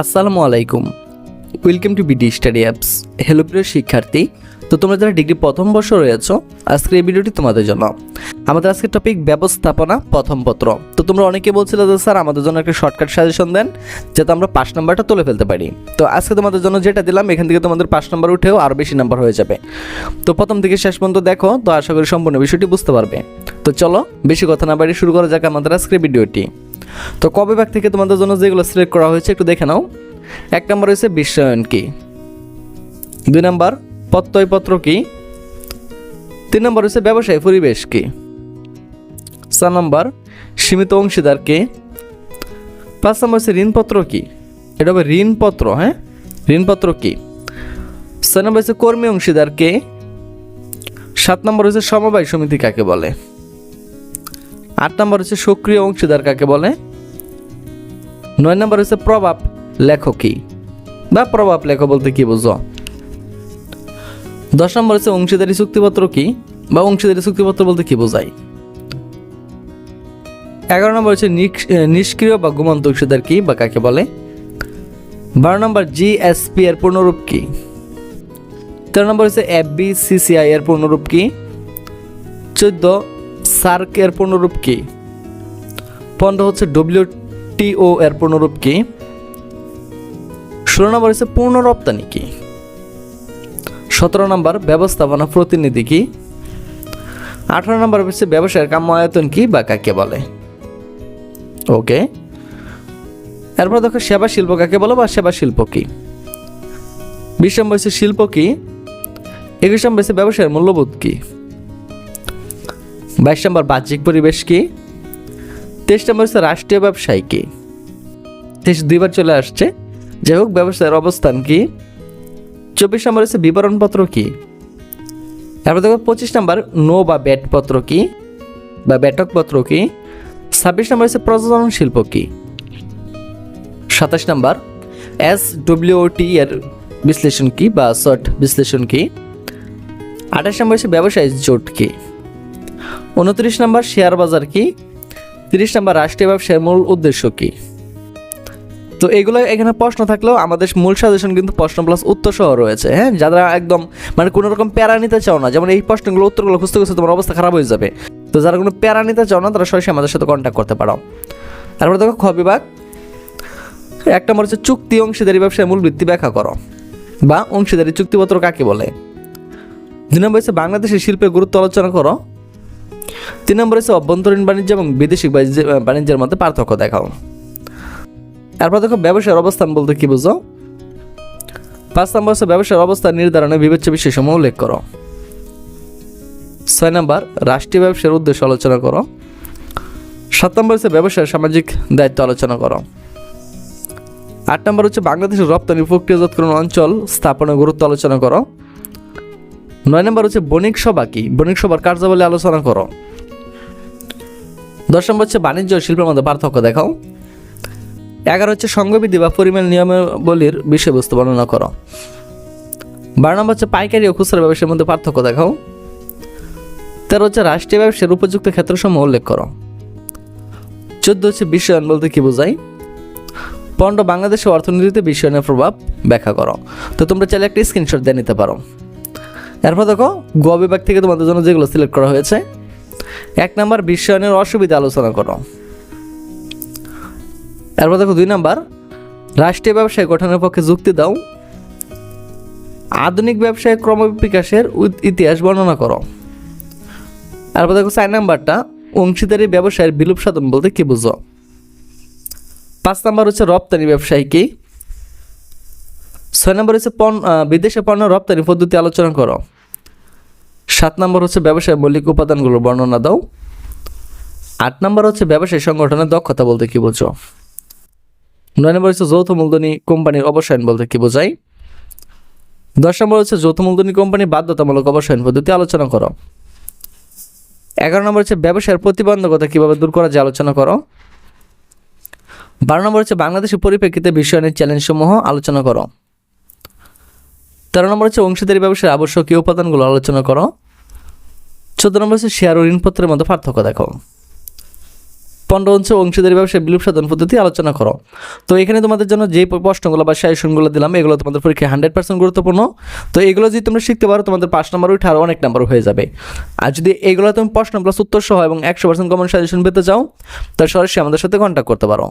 আসসালামু আলাইকুম। Welcome to BD study apps hello প্রিয় শিক্ষার্থী। তো তোমরা যারা ডিগ্রি প্রথম বর্ষ রয়েছো, আজকের এই ভিডিওটি তোমাদের জন্য। আমাদের আজকের টপিক ব্যবস্থাপনা প্রথম পত্র। তো তোমরা অনেকে বলছিলে যে, স্যার, আমাদের জন্য একটা শর্টকাট সাজেশন দেন, যাতে আমরা পাঁচ নাম্বারটা তুলে ফেলতে পারি। তো আজকে তোমাদের জন্য যেটা দিলাম, এখান থেকে তোমাদের পাঁচ নাম্বার উঠেও আরও বেশি নাম্বার হয়ে যাবে। তো প্রথম থেকে শেষ পর্যন্ত দেখো, তো আশা করি সম্পূর্ণ বিষয়টি বুঝতে পারবে। তো চলো, বেশি কথা না বাড়ি শুরু করা যাক আমাদের আজকের ভিডিওটি। তো কবে ভাগ থেকে তোমাদের জন্য যেগুলো সিলেক্ট করা হয়েছে একটু দেখে নাও। এক নম্বর হয়েছে বিশ্বায়ন কি দুই নম্বর প্রত্যয়পত্র কি তিন নম্বর হচ্ছে ব্যবসায় পরিবেশ কি চার নম্বর সীমিত অংশীদার কে পাঁচ নম্বর হচ্ছে ঋণপত্র কি এটা হবে ঋণপত্র হ্যাঁ? ঋণপত্র কি ছয় নম্বর হচ্ছে কর্মী অংশীদার কে সাত নম্বর হচ্ছে সমবায় সমিতি কাকে বলে? আট নম্বর হচ্ছে সক্রিয় অংশীদার কাকে বলে? নয় নম্বর হচ্ছে প্রভাব লেখক। কি বা প্রভাব লেখ বলতে কি বুঝো? দশ নম্বর হচ্ছে অংশীদারি চুক্তিপত্র কি? বা অংশীদারি চুক্তিপত্র বলতে কি বোঝায়? এগারো নম্বর হচ্ছে নিষ্ক্রিয় বা ঘুমন্ত অংশীদার কি বা কাকে বলে? বারো নম্বর জিএসপি এর পূর্ণরূপ কি? তেরো নম্বর হচ্ছে এফবি সিসিআই এর পূর্ণরূপ কি? চোদ্দ সার্ক এর পূর্ণরূপ কি? পনেরো হচ্ছে ডব্লিউটিও এর পূর্ণরূপ কি? ষোলো নম্বর হচ্ছে পূর্ণ রপ্তানি কি? সতেরো নম্বর ব্যবস্থাপনা প্রতিনিধি কি? আঠারো নম্বর হচ্ছে ব্যবসায়ের কাম্য আয়তন কি বা কাকে বলে? ওকে। এরপর দেখো সেবা শিল্প কাকে বলো বা সেবা শিল্প কি? বিশ নম্বর হচ্ছে শিল্প কি? একুশ নম্বর হচ্ছে ব্যবসায়ের মূল্যবোধ কি? বাইশ নম্বর, বাহ্যিক পরিবেশ কি? তেইশ নম্বর হচ্ছে রাষ্ট্রীয় ব্যবসায় কি? তেইশ, দুইবার চলে আসছে। যাই হোক ব্যবসায়ের অবস্থান কি? চব্বিশ নম্বর হচ্ছে বিবরণপত্র কি? তারপর দেখো, পঁচিশ নম্বর, নো বা ব্যাট পত্র কি? বা ব্যাটক পত্র কি? ছাব্বিশ নম্বর হচ্ছে প্রযোজন শিল্প কি? সাতাশ নম্বর, এস ডব্লিউটি এর বিশ্লেষণ কি বা শর্ট বিশ্লেষণ কি? আঠাশ নম্বর হচ্ছে ব্যবসায় জোট কি? উনত্রিশ নম্বর শেয়ার বাজার কি? তিরিশ নম্বর রাষ্ট্রীয় ব্যবসায়ের মূল উদ্দেশ্য কি? তো এগুলো এখানে প্রশ্ন থাকলেও আমাদের মূল সাজেশন কিন্তু প্রশ্ন প্লাস উত্তর সহ রয়েছে হ্যাঁ? যারা একদম মানে কোনো রকম প্যারা নিতে চাও না, যেমন এই প্রশ্নগুলো, উত্তরগুলো খুঁজতে খুঁজতে তোমার অবস্থা খারাপ হয়ে যাবে। তো যারা কোনো প্যারা নিতে চাও না, তারা সরাসরি আমাদের সাথে কন্ট্যাক্ট করতে পারো। তারপরে দেখো খ বিভাগ। এক নম্বর হচ্ছে চুক্তি অংশীদারি ব্যবসায় মূল বৃত্তি ব্যাখ্যা করো, বা অংশীদারি চুক্তিপত্র কাকে বলে? দুই নম্বর হচ্ছে বাংলাদেশের শিল্পের গুরুত্ব আলোচনা করো তিন নম্বর হচ্ছে অভ্যন্তরীণ বাণিজ্য এবং বিদেশি বাণিজ্য- বাণিজ্যের মধ্যে পার্থক্য দেখাও। তারপর দেখো, ব্যবসার অবস্থান বলতে কি বুঝো? পাঁচ নম্বর হচ্ছে ব্যবসার অবস্থান নির্ধারণে বিবেচ্য বিষয়সমূহ উল্লেখ করো। ছয় নম্বর, রাষ্ট্রীয় ব্যবসার উদ্দেশ্য আলোচনা করো। সাত নম্বর হচ্ছে ব্যবসার সামাজিক দায়িত্ব আলোচনা করো। আট নম্বর হচ্ছে বাংলাদেশের রপ্তানি প্রক্রিয়াজাতকরণ অঞ্চল স্থাপনের গুরুত্ব আলোচনা করো। নয় নম্বর হচ্ছে বণিক সভা কি? বণিক সভার কার্যাবলী আলোচনা করো। দশ নম্বর হচ্ছে বাণিজ্য শিল্পের মধ্যে পার্থক্য দেখাও। এগারো হচ্ছে সংঘবিধি বা পরিমাণ নিয়মাবলীর বিষয়বস্তু বর্ণনা করো। বারো নম্বর হচ্ছে পাইকারি ও খুচরা ব্যবসার মধ্যে পার্থক্য দেখাও। তেরো হচ্ছে রাষ্ট্রীয় ব্যবসার উপযুক্ত ক্ষেত্রসমূহ উল্লেখ করো। চোদ্দ হচ্ছে বিশ্বায়ন বলতে কি বোঝায়? পনেরো বাংলাদেশের অর্থনীতিতে বিশ্বায়নের প্রভাব ব্যাখ্যা করো। তো তোমরা চাইলে একটা স্ক্রিনশট দিয়ে নিতে পারো। এরপর দেখো গ বিভাগ থেকে তোমাদের জন্য যেগুলো সিলেক্ট করা হয়েছে এক নম্বর বিশ্বায়নের অসুবিধা আলোচনা করো। এরপর দেখো দুই নাম্বার, রাষ্ট্রীয় ব্যবসায় গঠনের পক্ষে যুক্তি দাও। আধুনিক ব্যবসায় ক্রমবিকাশের ইতিহাস বর্ণনা করো। তারপর দেখো চার নাম্বারটা, অংশীদারি ব্যবসায়ের বিলুপ সাধন বলতে কি বুঝো? পাঁচ নাম্বার হচ্ছে রপ্তানি ব্যবসায়ী কি? ছয় নম্বর হচ্ছে পণ্য বিদেশে পণ্য রপ্তানি পদ্ধতি আলোচনা করো। সাত নম্বর হচ্ছে ব্যবসায় মৌলিক উপাদানগুলোর বর্ণনা দাও। আট নম্বর হচ্ছে ব্যবসায় সংগঠনের দক্ষতা বলতে কি বোঝো? নয় নম্বর হচ্ছে যৌথ মূলধনী কোম্পানির অবসায়ন বলতে কি বোঝায়? দশ নম্বর হচ্ছে যৌথ মূলধনী কোম্পানি বাধ্যতামূলক অবসায়ন পদ্ধতি আলোচনা করো। এগারো নম্বর হচ্ছে ব্যবসায়ের প্রতিবন্ধকতা কীভাবে দূর করা যায় আলোচনা করো। বারো নম্বর হচ্ছে বাংলাদেশের পরিপ্রেক্ষিতে বিশ্বায়নের চ্যালেঞ্জ সমূহ আলোচনা করো। তেরো নম্বর হচ্ছে অংশীদারি ব্যবসার আবশ্যকীয় উপাদানগুলো আলোচনা করো। চোদ্দ নম্বর হচ্ছে শেয়ার ও ঋণপত্রের মধ্যে পার্থক্য দেখো। পনেরো হচ্ছে অংশীদারি ব্যবসায় বিলুপ সাধন পদ্ধতি আলোচনা করো। তো এখানে তোমাদের জন্য যে প্রশ্নগুলো বা সাজেশনগুলো দিলাম, এগুলো তোমাদের পরীক্ষায় হান্ড্রেড পার্সেন্ট গুরুত্বপূর্ণ। তো এগুলো যদি তোমরা শিখতে পারো, তোমাদের পাঁচ নম্বর উঠে আরও অনেক নাম্বার হয়ে যাবে। আর যদি এগুলো তুমি প্রশ্ন প্লাস উত্তর সহ এবং একশো পার্সেন্ট কমন সাজেশন পেতে চাও, তাহলে সরাসরি আমাদের সাথে কন্ট্যাক্ট করতে পারো।